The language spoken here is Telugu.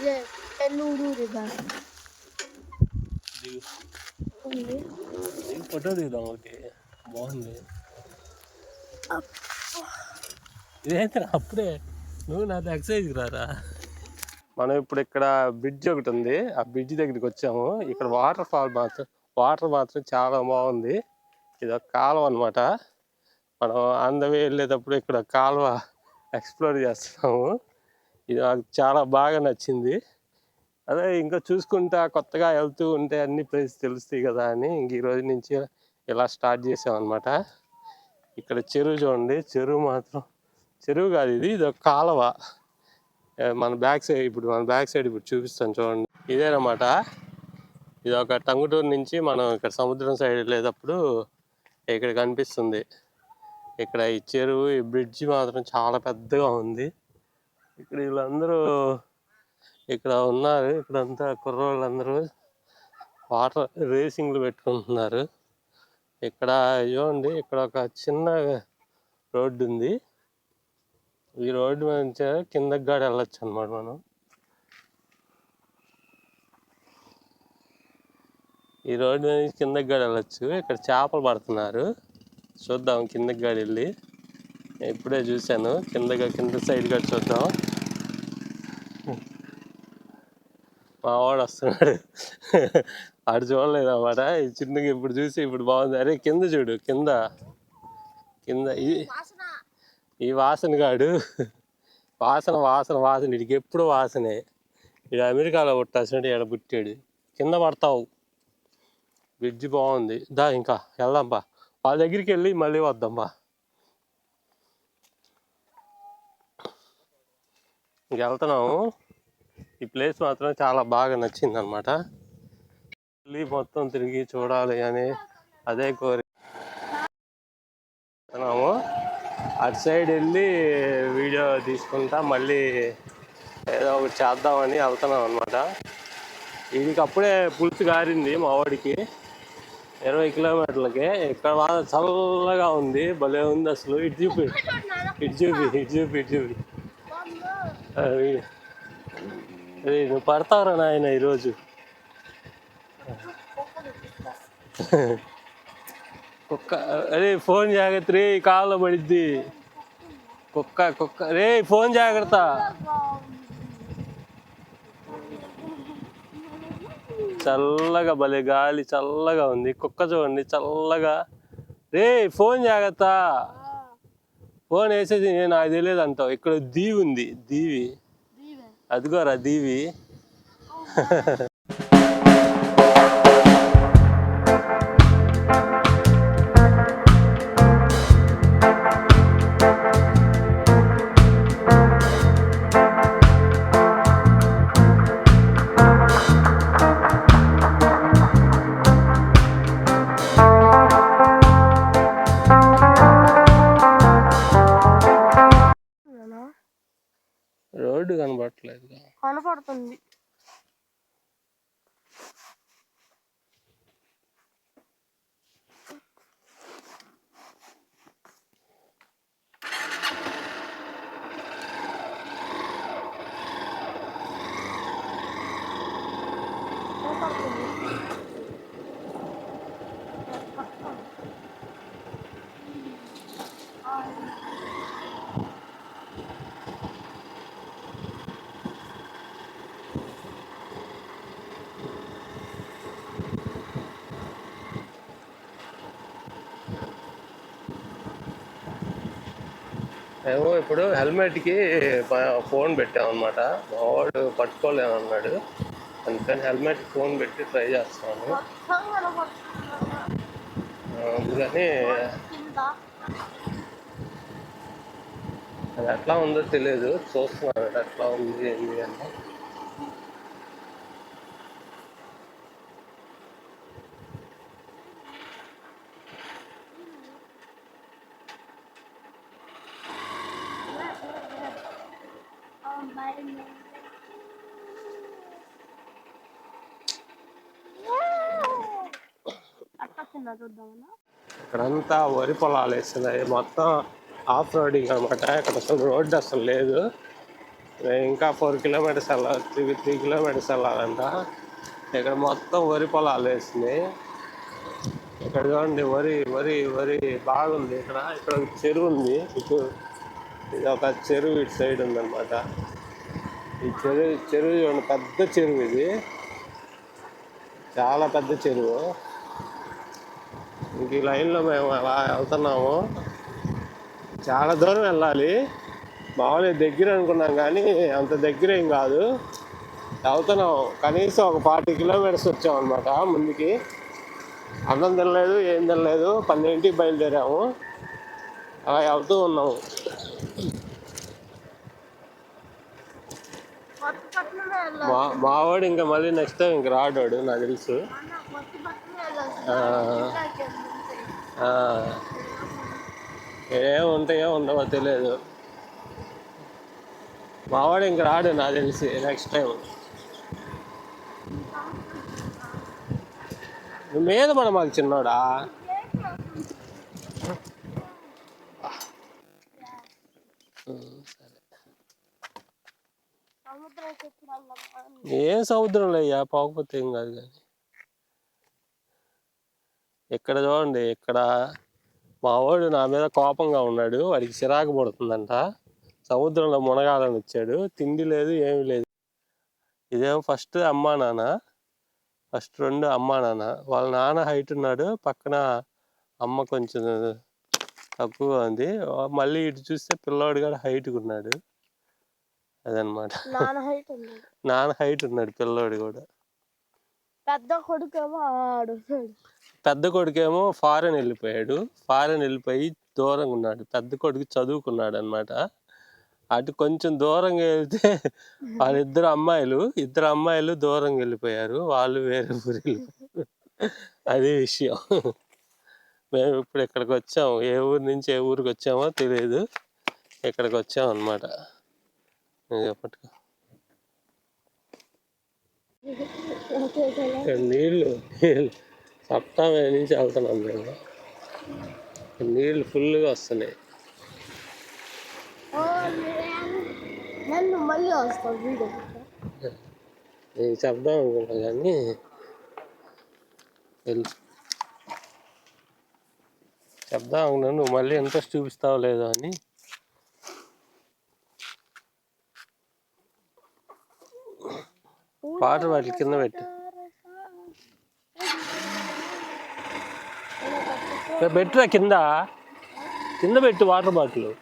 ఇదే ఎల్లూరు రిగా ఉంది ఫోటో దిగుదాం ఒకటి బాగుంది. ఇదేంటి అప్పుడే. నువ్వు నాతో ఎక్సర్సైజ్కి రారా? మనం ఇప్పుడు ఇక్కడ బ్రిడ్జ్ ఒకటి ఉంది. ఆ బ్రిడ్జ్ దగ్గరికి వచ్చాము. ఇక్కడ వాటర్ ఫాల్ మాత్రం వాటర్ మాత్రం చాలా బాగుంది. ఇది ఒక కాలువ అనమాట మనం అందవే వెళ్ళేటప్పుడు ఇక్కడ కాలువ ఎక్స్ప్లోర్ చేస్తున్నాము. ఇది నాకు చాలా బాగా నచ్చింది. అదే ఇంకా చూసుకుంటా కొత్తగా వెళ్తూ ఉంటే అన్ని ప్లేస్ తెలుస్తాయి కదా అని ఇంక ఈరోజు నుంచి ఇలా స్టార్ట్ చేసాం అనమాట ఇక్కడ చెరువు చూడండి చెరువు మాత్రం చెరువు కాదు ఇది ఇది ఒక కాలువ. మన బ్యాక్ సైడ్ ఇప్పుడు మన బ్యాక్ సైడ్ ఇప్పుడు చూపిస్తాను చూడండి. ఇదేనమాట. ఇది ఒక టంగుటూరు నుంచి మనం ఇక్కడ సముద్రం సైడ్ వెళ్ళేటప్పుడు ఇక్కడ కనిపిస్తుంది. ఇక్కడ ఈ చెరువు ఈ బ్రిడ్జి మాత్రం చాలా పెద్దగా ఉంది. ఇక్కడ వీళ్ళందరూ ఇక్కడ ఉన్నారు. ఇక్కడంతా కుర్రోళ్ళందరూ వాటర్ రేసింగ్లు పెట్టుకుంటున్నారు. ఇక్కడ చూడండి ఇక్కడ ఒక చిన్న రోడ్డు ఉంది. ఈ రోడ్డు నుంచి కిందకి గాడి వెళ్ళొచ్చు అనమాట మనం. ఈ రోడ్డు నుంచి కిందకి గాడి వెళ్ళొచ్చు. ఇక్కడ చేపలు పడుతున్నారు. చూద్దాం కిందకి గాడి వెళ్ళి. ఇప్పుడే చూశాను. కిందగా కింద సైడ్ గాడి చూద్దాం. మా వాడు వస్తున్నాడు. ఆడు చూడలేదు అన్నమాట ఈ చిన్నగా ఇప్పుడు చూసి ఇప్పుడు బాగుంది. అరే కింద చూడు కింద. కింద. ఈ వాసన. ఈ వాసన గాడు వాసన వాసన వాసన. ఇడికి ఎప్పుడు వాసనే. ఇడు అమెరికాలో పుట్టాల్సినట్టు ఇక్కడ పుట్టాడు. కింద పడతావు. బ్రిడ్జ్ బాగుంది. దా ఇంకా వెళ్దాంపా వాళ్ళ దగ్గరికి వెళ్ళి మళ్ళీ వద్దాంపా ఇంక వెళ్తున్నాము ఈ ప్లేస్ మాత్రం చాలా బాగా నచ్చింది అనమాట వెళ్ళి మొత్తం తిరిగి చూడాలి అని అదే కోరి అటు సైడ్ వెళ్ళి వీడియో తీసుకుంటా మళ్ళీ ఏదో ఒకటి చేద్దామని వెళ్తున్నాం అనమాట వీడికి అప్పుడే పులుసు గారింది మా వాడికి. ఇరవై కిలోమీటర్లకి. ఇక్కడ బాగా చల్లగా ఉంది భలే ఉంది అసలు. ఇటు చూపి ఇటు చూపి ఇటు చూపి ఇటు చూపి. రే నువ్వు పడతావురా నాయన ఈరోజు. కుక్క అరే ఫోన్ జాగ్రత్త రే కాళ్ళ పడిద్ది. కుక్క కుక్క రే ఫోన్ జాగ్రత్త. చల్లగా భలే గాలి చల్లగా ఉంది. కుక్క చూడండి చల్లగా. రే ఫోన్ జాగ్రత్త. ఫోన్ వేసేది నేను నాకు తెలియదు అంటావు. ఇక్కడ దీవి ఉంది దీవి. అదిగోరా దీవి. కనపడుతుంది. ఏమో ఇప్పుడు హెల్మెట్కి ఫోన్ పెట్టాం అనమాట పట్టుకోలేమన్నాడు అందుకని హెల్మెట్ ఫోన్ పెట్టి ట్రై చేస్తాను. అందుకని అది ఎట్లా ఉందో తెలియదు చూస్తున్నాను ఎట్లా ఉంది ఏంది అని. ఇక్కడంతా వరి పొలాలు వేస్తున్నాయి. మొత్తం ఆఫ్ రోడింగ్ అనమాట ఇక్కడ అసలు రోడ్డు అసలు లేదు. ఇంకా ఫోర్ కిలోమీటర్స్ వెళ్ళాలి. త్రీ త్రీ కిలోమీటర్స్ వెళ్ళాలంట. ఇక్కడ మొత్తం వరి పొలాలు వేసినాయి. ఇక్కడ చూడండి వరి వరి వరి బాగుంది. ఇక్కడ ఇక్కడ చెరువు ఉంది. ఇటు ఇది ఒక చెరువు ఇటు సైడ్ ఉందన్నమాట. ఈ చెరువు చెరువు చూడండి పెద్ద చెరువు ఇది. చాలా పెద్ద చెరువు. ఇంక ఈ లైన్లో మేము అలా వెళ్తున్నాము. చాలా దూరం వెళ్ళాలి. మామూలుగా దగ్గర అనుకున్నాం కానీ అంత దగ్గర ఏం కాదు. వెళ్తున్నాం. కనీసం ఒక ఫార్టీ కిలోమీటర్స్ వచ్చాం అనమాట ముందుకి. అన్నం తినలేదు ఏం తినలేదు. పన్నెండింటికి బయలుదేరాము. అలా వెళ్తూ ఉన్నాము. మా మావాడు ఇంకా మళ్ళీ నెక్స్ట్ టైం ఇంక రాడాడు నాకు తెలుసు. ఏం ఉంటాయో ఉండవో తెలియదు మావాడు ఇంక రాడు నాకు తెలిసి నెక్స్ట్ టైం మీద మాకు చిన్నోడా? ఏం సముద్రంలో అయ్యా? పోకపోతే ఏం కాదు కానీ. ఇక్కడ చూడండి ఇక్కడ మా వాడు నా మీద కోపంగా ఉన్నాడు. వాడికి చిరాకు పడుతుందంట. సముద్రంలో మునగాలని వచ్చాడు. తిండి లేదు ఏమీ లేదు. ఇదేమో ఫస్ట్ అమ్మా నాన్న? ఫస్ట్ రెండు అమ్మా నాన్న. వాళ్ళ నాన్న హైట్ ఉన్నాడు. పక్కన అమ్మ కొంచెం తక్కువగా ఉంది. మళ్ళీ ఇటు చూస్తే పిల్లోడు కూడా హైట్గా ఉన్నాడు. అదనమాట. నాన్న హైట్ ఉంది నాన్న హైట్ ఉన్నాడు పిల్లోడు కూడా. పెద్ద కొడుకేమో ఆడు. పెద్ద కొడుకేమో ఫారెన్ వెళ్ళిపోయాడు. ఫారెన్ వెళ్ళిపోయి దూరంగా ఉన్నాడు. పెద్ద కొడుకు చదువుకున్నాడు అనమాట అటు కొంచెం దూరంగా వెళ్తే వాళ్ళిద్దరు అమ్మాయిలు ఇద్దరు అమ్మాయిలు దూరంగా వెళ్ళిపోయారు. వాళ్ళు వేరే ఊరు వెళ్ళిపోయారు అది విషయం. మేము ఇప్పుడు ఇక్కడికి వచ్చాము. ఏ ఊరు నుంచి ఏ ఊరికి వచ్చామో తెలియదు. ఇక్కడికి వచ్చాం అనమాట పట్టుకో నీళ్ళు సప్తా మీద నుంచి వెళ్తున్నాం మేము. నీళ్ళు ఫుల్గా వస్తున్నాయి. నేను చెప్దాం అనుకున్నా కానీ వెళ్ళు చెప్దాం అనుకున్నా నువ్వు మళ్ళీ ఇంట్రెస్ట్ చూపిస్తావు లేదో అని వాటర్ బాటిల్ కింద పెట్టు. పెట్టురా కింద. కింద పెట్టు వాటర్ బాటిల్.